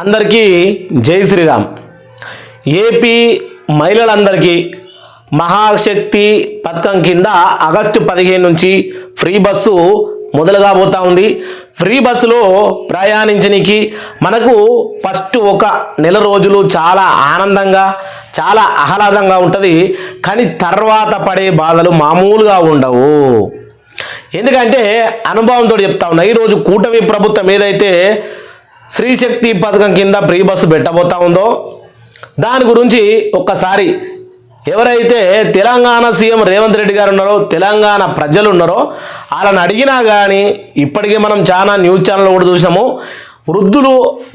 అందరికీ జై శ్రీరామ్. ఏపీ మహిళలందరికీ మహాశక్తి పథకం కింద ఆగస్టు పదిహేను నుంచి ఫ్రీ బస్సు మొదలుగా పోతా ఉంది. ఫ్రీ బస్సులో ప్రయాణించడానికి మనకు ఫస్ట్ ఒక నెల రోజులు చాలా ఆనందంగా చాలా ఆహ్లాదంగా ఉంటుంది. కానీ తర్వాత పడే బాధలు మామూలుగా ఉండవు. ఎందుకంటే అనుభవంతో చెప్తా ఉన్నా ఈరోజు కూటమి ప్రభుత్వం ఏదైతే శ్రీశక్తి పథకం కింద ఫ్రీ బస్సు పెట్టబోతా ఉందో? దాని గురించి ఒక్కసారి ఎవరైతే తెలంగాణ సీఎం రేవంత్ రెడ్డి గారు ఉన్నారో తెలంగాణ ప్రజలు ఉన్నారో వాళ్ళని అడిగినా కానీ ఇప్పటికే మనం చాలా న్యూస్ ఛానల్ కూడా చూసాము వృద్ధులు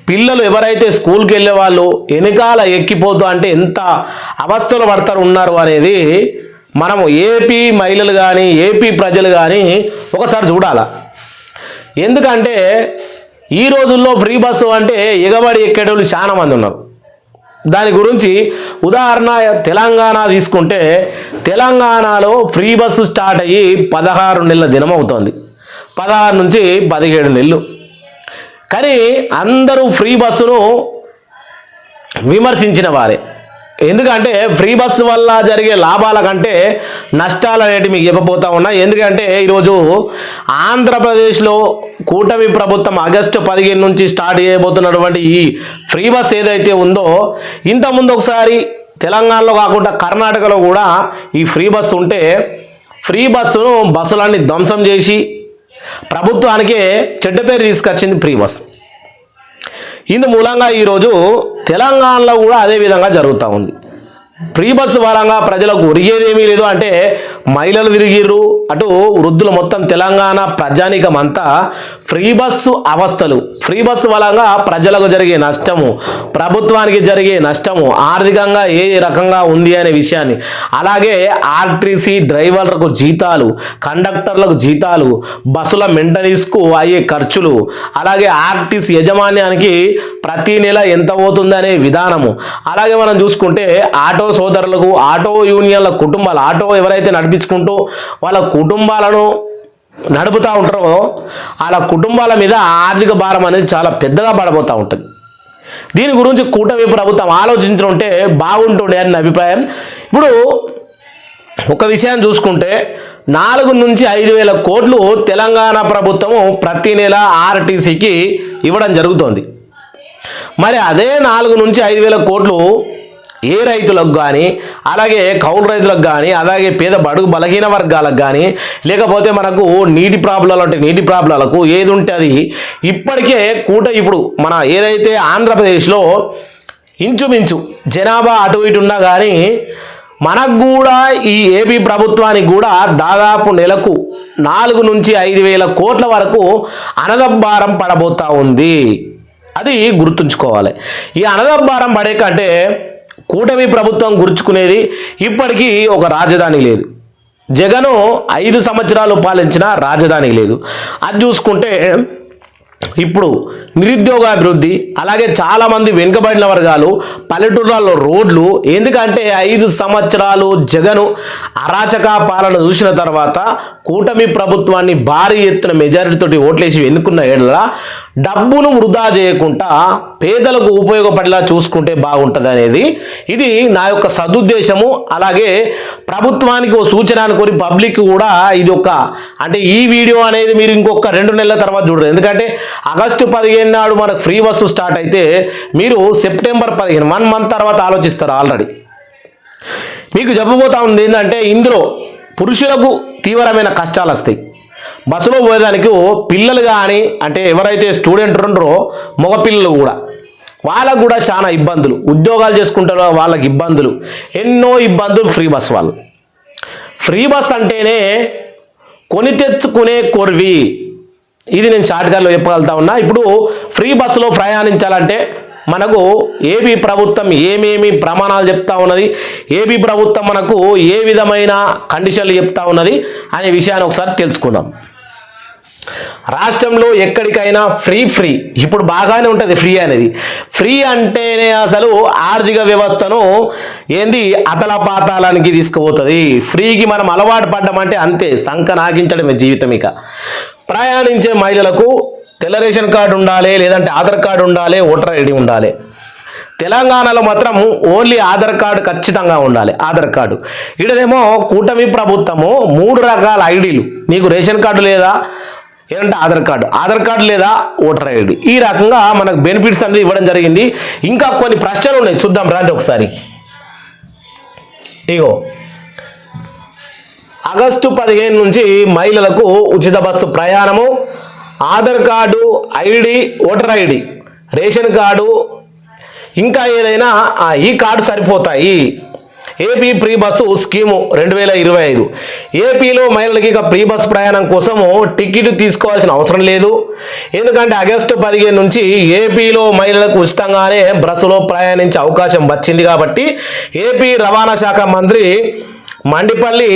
పిల్లలు ఎవరైతే స్కూల్కి వెళ్ళే వాళ్ళు వెనకాల ఎక్కిపోతూ అంటే ఎంత అవస్థలు పడతారు ఉన్నారు అనేది మనము ఏపీ మహిళలు కానీ ఏపీ ప్రజలు కానీ ఒకసారి చూడాల. ఎందుకంటే ఈ రోజుల్లో ఫ్రీ బస్సు అంటే ఎగబడి ఎక్కేటోళ్ళు చాలా మంది ఉన్నారు. దాని గురించి ఉదాహరణ తెలంగాణ తీసుకుంటే తెలంగాణలో ఫ్రీ బస్సు స్టార్ట్ అయ్యి పదహారు నెలల దినం అవుతోంది. పదహారు నుంచి పదిహేడు నెలలు. కానీ అందరూ ఫ్రీ బస్సును విమర్శించిన వారే. ఎందుకంటే ఫ్రీ బస్సు వల్ల జరిగే లాభాల కంటే నష్టాలు అనేవి మీకు చెప్పబోతా ఉన్నా. ఎందుకంటే ఈరోజు ఆంధ్రప్రదేశ్లో కూటమి ప్రభుత్వం ఆగస్టు పదిహేను నుంచి స్టార్ట్ చేయబోతున్నటువంటి ఈ ఫ్రీ బస్ ఏదైతే ఉందో ఇంతకుముందు ఒకసారి తెలంగాణలో కాకుండా కర్ణాటకలో కూడా ఈ ఫ్రీ బస్సు ఉంటే ఫ్రీ బస్సును బస్సులన్నీ ధ్వంసం చేసి ప్రభుత్వానికే చెడ్డ పేరు తీసుకొచ్చింది ఫ్రీ బస్. ఇందు మూలంగా ఈరోజు తెలంగాణలో కూడా అదే విధంగా జరుగుతూ ఉంది. ఫ్రీ బస్సు పరంగా ప్రజలకు ఒరిగేదేమీ లేదు అంటే మహిళలు తిరిగిర్రు అటు వృద్ధులు మొత్తం తెలంగాణ ప్రజానికం అంతా ఫ్రీ బస్సు అవస్థలు. ఫ్రీ బస్సు వలంగా ప్రజలకు జరిగే నష్టము ప్రభుత్వానికి జరిగే నష్టము ఆర్థికంగా ఏ రకంగా ఉంది అనే విషయాన్ని. అలాగే ఆర్టీసీ డ్రైవర్లకు జీతాలు కండక్టర్లకు జీతాలు బస్సుల మెయింటెనెన్స్కు అయ్యే ఖర్చులు అలాగే ఆర్టీసీ యజమాన్యానికి ప్రతి నెల ఎంత పోతుంది అనే విధానము. అలాగే మనం చూసుకుంటే ఆటో సోదరులకు ఆటో యూనియన్ల కుటుంబాలు ఆటో ఎవరైతే నడిపించుకుంటూ వాళ్ళ కుటుంబాలను నడుపుతూ ఉంటారో వాళ్ళ కుటుంబాల మీద ఆర్థిక భారం అనేది చాలా పెద్దగా పడబోతూ ఉంటుంది. దీని గురించి కూటమి ప్రభుత్వం ఆలోచించుంటే బాగుంటుండే అని అభిప్రాయం. ఇప్పుడు ఒక విషయాన్ని చూసుకుంటే నాలుగు నుంచి ఐదు వేల కోట్లు తెలంగాణ ప్రభుత్వము ప్రతి నెల ఆర్టీసీకి ఇవ్వడం జరుగుతోంది. మరి అదే నాలుగు నుంచి ఐదు వేల కోట్లు ఏ రైతులకు కానీ అలాగే కౌలు రైతులకు కానీ అలాగే పేద బడుగు బలహీన వర్గాలకు కానీ లేకపోతే మనకు నీటి ప్రాబ్లం అంటే నీటి ప్రాబ్లాలకు ఏది ఉంటే అది ఇప్పటికే కూట ఇప్పుడు మన ఏదైతే ఆంధ్రప్రదేశ్లో ఇంచుమించు జనాభా అటు ఇటు ఉన్నా కానీ మనకు కూడా ఈ ఏపీ ప్రభుత్వానికి కూడా దాదాపు నెలకు నాలుగు నుంచి ఐదు వేల కోట్ల వరకు అనదభారం పడబోతా ఉంది. అది గుర్తుంచుకోవాలి. ఈ అనదభారం పడే కంటే కూటమి ప్రభుత్వం గుర్చుకునేది ఇప్పటికీ ఒక రాజధాని లేదు. జగను ఐదు సంవత్సరాలు పాలించిన రాజధాని లేదు. అది చూసుకుంటే ఇప్పుడు నిరుద్యోగాభివృద్ధి అలాగే చాలామంది వెనుకబడిన వర్గాలు పల్లెటూళ్ళలో రోడ్లు ఎందుకంటే ఐదు సంవత్సరాలు జగను అరాచక పాలన చూసిన తర్వాత కూటమి ప్రభుత్వాన్ని భారీ ఎత్తున మెజారిటీతోటి ఓట్లేసి ఎన్నుకున్న ఏళ్ళ డబ్బును వృధా చేయకుండా పేదలకు ఉపయోగపడేలా చూసుకుంటే బాగుంటుంది అనేది ఇది నా యొక్క సదుద్దేశము అలాగే ప్రభుత్వానికి ఓ సూచన అనుకొని పబ్లిక్ కూడా ఇది ఒక అంటే ఈ వీడియో అనేది మీరు ఇంకొక రెండు నెలల తర్వాత చూడరు. ఎందుకంటే ఆగస్టు పదిహేను నాడు మనకు ఫ్రీ బస్సు స్టార్ట్ అయితే మీరు సెప్టెంబర్ పదిహేను వన్ మంత్ తర్వాత ఆలోచిస్తారు ఆల్రెడీ. మీకు చెప్పబోతా ఉంది ఏంటంటే ఇందులో పురుషులకు తీవ్రమైన కష్టాలు వస్తాయి. బస్సులో పోయేదానికి పిల్లలు కానీ అంటే ఎవరైతే స్టూడెంట్ ఉండరో మగపిల్లలు కూడా వాళ్ళకు కూడా చాలా ఇబ్బందులు. ఉద్యోగాలు చేసుకుంటారో వాళ్ళకి ఇబ్బందులు. ఎన్నో ఇబ్బందులు ఫ్రీ బస్ వాళ్ళు. ఫ్రీ బస్ అంటేనే కొని తెచ్చుకునే కొర్వి. ఇది నేను షార్ట్కట్లో చెప్పగలుగుతా ఉన్నా. ఇప్పుడు ఫ్రీ బస్సులో ప్రయాణించాలంటే మనకు ఏపీ ప్రభుత్వం ఏమేమి ప్రమాణాలు చెప్తా ఉన్నది ఏపీ ప్రభుత్వం మనకు ఏ విధమైన కండిషన్లు చెప్తా ఉన్నది అనే విషయాన్ని ఒకసారి తెలుసుకుందాం. రాష్ట్రంలో ఎక్కడికైనా ఫ్రీ ఫ్రీ ఇప్పుడు బాగానే ఉంటుంది ఫ్రీ అనేది. ఫ్రీ అంటేనే అసలు ఆర్థిక వ్యవస్థను ఏంది అతలపాతాలానికి తీసుకుపోతుంది. ఫ్రీకి మనం అలవాటు పడ్డామంటే అంతే సంక నాగించడమే జీవితం ఇక. ప్రయాణించే మహిళలకు తెల్ల రేషన్ కార్డు ఉండాలి లేదంటే ఆధార్ కార్డు ఉండాలి ఓటర్ ఐడి ఉండాలి. తెలంగాణలో మాత్రం ఓన్లీ ఆధార్ కార్డు ఖచ్చితంగా ఉండాలి ఆధార్ కార్డు. ఇక్కడేమో కూటమి ప్రభుత్వము మూడు రకాల ఐడీలు. నీకు రేషన్ కార్డు లేదా ఏంటంటే ఆధార్ కార్డు. ఆధార్ కార్డు లేదా ఓటర్ ఐడి. ఈ రకంగా మనకు బెనిఫిట్స్ అనేది ఇవ్వడం జరిగింది. ఇంకా కొన్ని ప్రశ్నలు ఉన్నాయి చూద్దాం రాండి ఒకసారి. ఇగో ఆగస్టు పదిహేను నుంచి మహిళలకు ఉచిత బస్సు ప్రయాణము Aadhaar card ID voter ID ration card ఇంకా ఏదైనా ఈ కార్డు సరిపోతాయి. ఏపీ ప్రీ బస్సు స్కీము రెండు వేల ఇరవై ఐదు. ఏపీలో మహిళలకి ఇక ప్రీ బస్సు ప్రయాణం కోసము టికెట్ తీసుకోవాల్సిన అవసరం లేదు. ఎందుకంటే ఆగస్టు పదిహేను నుంచి ఏపీలో మహిళలకు ఉచితంగానే బస్సులో ప్రయాణించే అవకాశం వచ్చింది కాబట్టి ఏపీ రవాణా శాఖ మంత్రి మండిపల్లి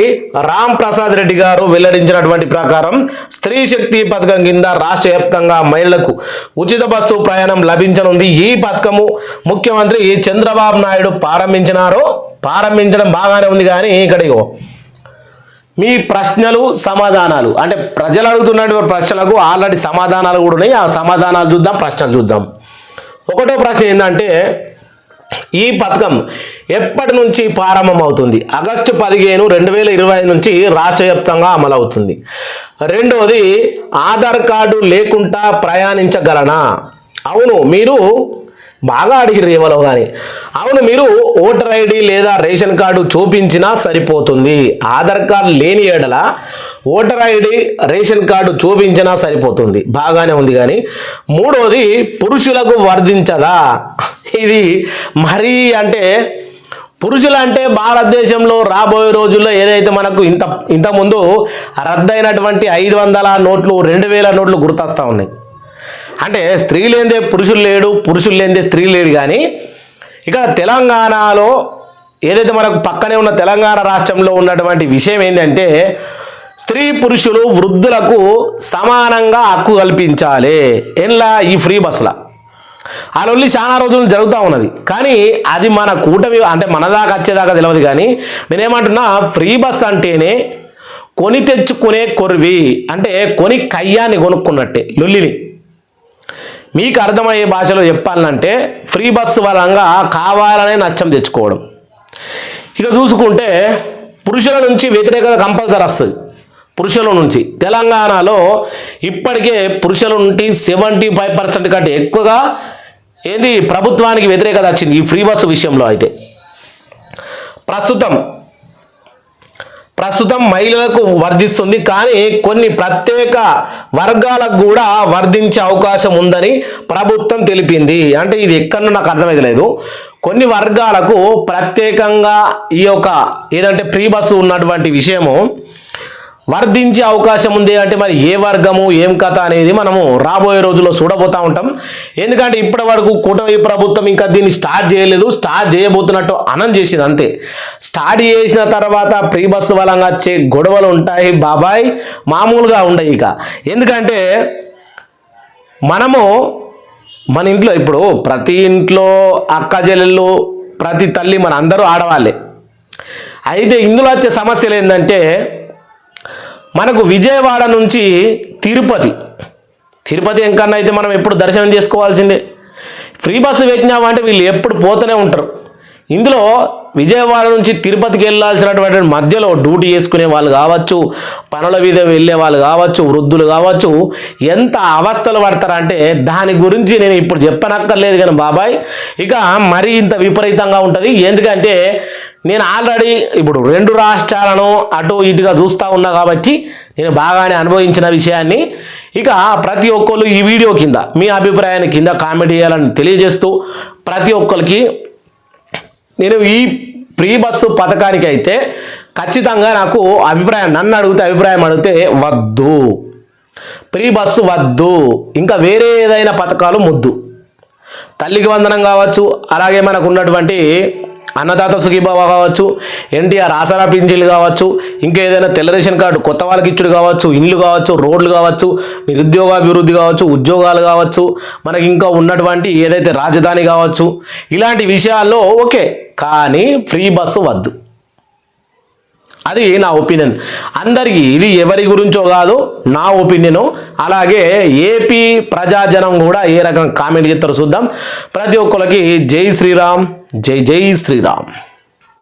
రామ్ ప్రసాద్ రెడ్డి గారు వెల్లడించినటువంటి ప్రకారం స్త్రీ శక్తి పథకం కింద రాష్ట్ర వ్యాప్తంగా మహిళలకు ఉచిత బస్సు ప్రయాణం లభించనుంది. ఈ పథకము ముఖ్యమంత్రి చంద్రబాబు నాయుడు ప్రారంభించినారో ప్రారంభించడం బాగానే ఉంది కానీ ఇక్కడ మీ ప్రశ్నలు సమాధానాలు. అంటే ప్రజలు అడుగుతున్నటువంటి ప్రశ్నలకు ఆల్రెడీ సమాధానాలు కూడా ఉన్నాయి. ఆ సమాధానాలు చూద్దాం ప్రశ్నలు చూద్దాం. ఒకటో ప్రశ్న ఏంటంటే ఈ పథకం ఎప్పటి నుంచి ప్రారంభమవుతుంది? ఆగస్టు పదిహేను రెండు వేల ఇరవై నుంచి రాష్ట్ర వ్యాప్తంగా అమలవుతుంది. రెండవది ఆధార్ కార్డు లేకుండా ప్రయాణించగలనా? అవును మీరు బాగా అడిగిరు ఏమలో కానీ అవును మీరు ఓటర్ ఐడి లేదా రేషన్ కార్డు చూపించినా సరిపోతుంది. ఆధార్ కార్డు లేని ఏడల ఓటర్ ఐడి రేషన్ కార్డు చూపించినా సరిపోతుంది. బాగానే ఉంది కానీ మూడోది పురుషులకు వర్ధించదా? ఇది మరీ అంటే పురుషులు అంటే భారతదేశంలో రాబోయే రోజుల్లో ఏదైతే మనకు ఇంత ఇంతకుముందు రద్దయినటువంటి ఐదు వందల నోట్లు రెండు వేల నోట్లు గుర్తొస్తూ ఉన్నాయి. అంటే స్త్రీ లేనిదే పురుషులు లేడు పురుషులు లేనిదే స్త్రీ లేడు కానీ ఇక్కడ తెలంగాణలో ఏదైతే మనకు పక్కనే ఉన్న తెలంగాణ రాష్ట్రంలో ఉన్నటువంటి విషయం ఏంటంటే స్త్రీ పురుషులు వృద్ధులకు సమానంగా హక్కు కల్పించాలి. ఎన్లా? ఈ ఫ్రీ బస్సులా. ఆ లొల్లి చాలా రోజులు జరుగుతూ ఉన్నది. కానీ అది మన కూటమి అంటే మన దాకా వచ్చేదాకా తెలియదు కానీ నేనేమంటున్నా ఫ్రీ బస్ అంటేనే కొని తెచ్చుకునే కొరివి. అంటే కొని కయ్యాన్ని కొనుక్కున్నట్టే లొల్లిని. మీకు అర్థమయ్యే భాషలో చెప్పాలంటే ఫ్రీ బస్సు వలంగా కావాలనే నష్టం తెచ్చుకోవడం. ఇక చూసుకుంటే పురుషుల నుంచి వ్యతిరేకత కంపల్సరీ వస్తుంది. పురుషుల నుంచి. తెలంగాణలో ఇప్పటికే పురుషుల నుండి సెవెంటీ ఫైవ్ పర్సెంట్ కంటే ఎక్కువగా ఏంది? ప్రభుత్వానికి వ్యతిరేకత వచ్చింది ఈ ఫ్రీ బస్సు విషయంలో అయితే. ప్రస్తుతం ప్రస్తుతం మహిళలకు వర్ధిస్తుంది కానీ కొన్ని ప్రత్యేక వర్గాలకు కూడా వర్ధించే అవకాశం ఉందని ప్రభుత్వం తెలిపింది. అంటే ఇది ఎక్కడో నాకు అర్థమైతే లేదు. కొన్ని వర్గాలకు ప్రత్యేకంగా ఈ యొక్క ఏదంటే ఫ్రీ బస్సు ఉన్నటువంటి విషయము వర్ధించే అవకాశం ఉంది అంటే మరి ఏ వర్గము ఏం కథ అనేది మనము రాబోయే రోజుల్లో చూడబోతూ ఉంటాం. ఎందుకంటే ఇప్పటి వరకు కూటమి ప్రభుత్వం ఇంకా దీన్ని స్టార్ట్ చేయలేదు స్టార్ట్ చేయబోతున్నట్టు అనం చేసింది అంతే. స్టార్ట్ చేసిన తర్వాత ప్రీ బస్సు వలంగా వచ్చే గొడవలు ఉంటాయి బాబాయ్ మామూలుగా ఉండయి ఇక. ఎందుకంటే మనము మన ఇంట్లో ఇప్పుడు ప్రతి ఇంట్లో అక్క చెల్లెళ్ళు ప్రతి తల్లి మన అందరూ ఆడవాళ్ళే. అయితే ఇందులో వచ్చే సమస్యలు ఏంటంటే మనకు విజయవాడ నుంచి తిరుపతి. తిరుపతి ఎంకన్నా అయితే మనం ఎప్పుడు దర్శనం చేసుకోవాల్సిందే. ఫ్రీ బస్సు పెట్టినామంటే వీళ్ళు ఎప్పుడు పోతూనే ఉంటారు. ఇందులో విజయవాడ నుంచి తిరుపతికి వెళ్ళాల్సినటువంటి మధ్యలో డ్యూటీ చేసుకునే వాళ్ళు కావచ్చు పనుల మీద వెళ్ళే వాళ్ళు కావచ్చు వృద్ధులు కావచ్చు ఎంత అవస్థలు పడతారంటే దాని గురించి నేను ఇప్పుడు చెప్పనక్కర్లేదు కానీ బాబాయ్ ఇక మరీ ఇంత విపరీతంగా ఉంటుంది. ఎందుకంటే నేను ఆల్రెడీ ఇప్పుడు రెండు రాష్ట్రాలను అటు ఇటుగా చూస్తూ ఉన్నా కాబట్టి నేను బాగానే అనుభవించిన విషయాన్ని. ఇక ప్రతి ఒక్కరు ఈ వీడియో కింద మీ అభిప్రాయాన్ని కింద కామెంట్ చేయాలని తెలియజేస్తూ ప్రతి ఒక్కరికి నేను ఈ ప్రీ బస్సు పథకానికి అయితే ఖచ్చితంగా నాకు అభిప్రాయం నన్ను అడిగితే అభిప్రాయం అడిగితే వద్దు. ప్రీ బస్సు వద్దు. ఇంకా వేరే ఏదైనా పథకాలు ముద్దు. తల్లికి వందనం కావచ్చు అలాగే మనకు ఉన్నటువంటి అన్నదాత సుఖీభావ కావచ్చు ఎన్టీఆర్ ఆసరా పింఛన్లు కావచ్చు ఇంకా ఏదైనా తెల్ల రేషన్ కార్డు కొత్త వాళ్ళకి ఇచ్చుడు కావచ్చు ఇండ్లు కావచ్చు రోడ్లు కావచ్చు నిరుద్యోగాభివృద్ధి కావచ్చు ఉద్యోగాలు కావచ్చు మనకి ఇంకా ఉన్నటువంటి ఏదైతే రాజధాని కావచ్చు ఇలాంటి విషయాల్లో ఓకే కానీ ఫ్రీ బస్సు వద్దు. అది నా ఒపీనియన్. అందరికీ ఇది ఎవరి గురించో కాదు నా ఒపీనియను. అలాగే ఏపీ ప్రజాజనం కూడా ఏ రకం కామెంట్ చేస్తారో చూద్దాం. ప్రతి ఒక్కరికి జై శ్రీరామ్ జై జై శ్రీరామ్.